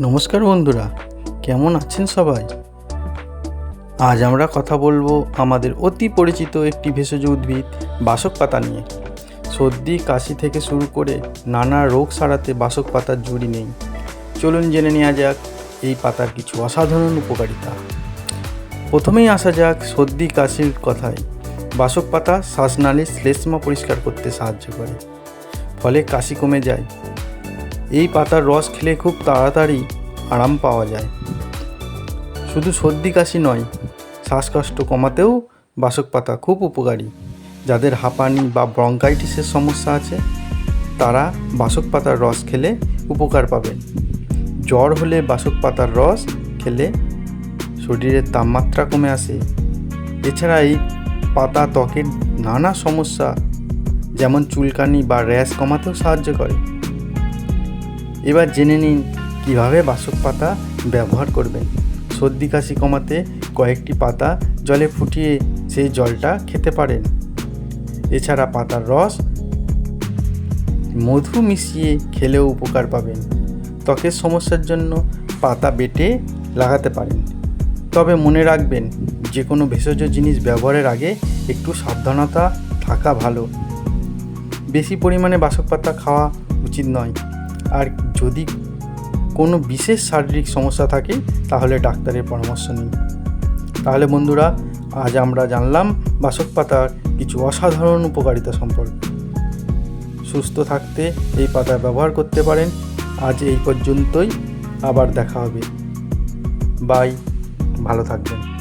নমস্কার বন্ধুরা, কেমন আছেন সবাই? আজ আমরা কথা বলব আমাদের অতি পরিচিত একটি ভেষজ উদ্ভিদ, বাসক পাতা নিয়ে। সর্দি, কাশি থেকে শুরু করে নানা রোগ সারাতে বাসক পাতার জুড়ি নেই। চলুন জেনে নেওয়া যাক এই পাতার কিছু অসাধারণ উপকারিতা। প্রথমেই আসা যাক সর্দি, কাশির কথায়। বাসক পাতা শ্বাসনালী শ্লেষ্মা পরিষ্কার করতে সাহায্য করে। ফলে কাশি কমে যায়। এই পাতার রস খেলে খুব তাড়াতাড়ি আরাম পাওয়া যায়। শুধু সর্দি কাশি নয়, শ্বাসকষ্ট কমাতেও বাসক পাতা খুব উপকারী। যাদের হাঁপানি বা ব্রঙ্কাইটিসের সমস্যা আছে, তারা বাসক পাতার রস খেলে উপকার পাবেন। জ্বর হলে বাসক পাতার রস খেলে শরীরের তাপমাত্রা কমে আসে। এছাড়া এই পাতা ত্বকের নানা সমস্যা, যেমন চুলকানি বা র্যাশ কমাতেও সাহায্য করে। এবার জেনে নিন কীভাবে বাসক পাতা ব্যবহার করবেন। সর্দি কাশি কমাতে কয়েকটি পাতা জলে ফুটিয়ে সেই জলটা খেতে পারেন। এছাড়া পাতার রস, মধু মিশিয়ে খেলেও উপকার পাবেন। ত্বকের সমস্যার জন্য পাতা বেটে লাগাতে পারেন। তবে মনে রাখবেন যে কোনো ভেষজ জিনিস ব্যবহারের আগে একটু সাবধানতা থাকা ভালো। বেশি পরিমাণে বাসক পাতা খাওয়া উচিত নয়। আর যদি কোনো বিশেষ শারীরিক সমস্যা থাকে, তাহলে ডাক্তারের পরামর্শ নিন। তাহলে বন্ধুরা, আজ আমরা জানলাম বাসক পাতার কিছু অসাধারণ উপকারিতা সম্পর্কে। সুস্থ থাকতে এই পাতা ব্যবহার করতে পারেন। আজ এই পর্যন্তই, আবার দেখা হবে। বাই, ভালো থাকবেন।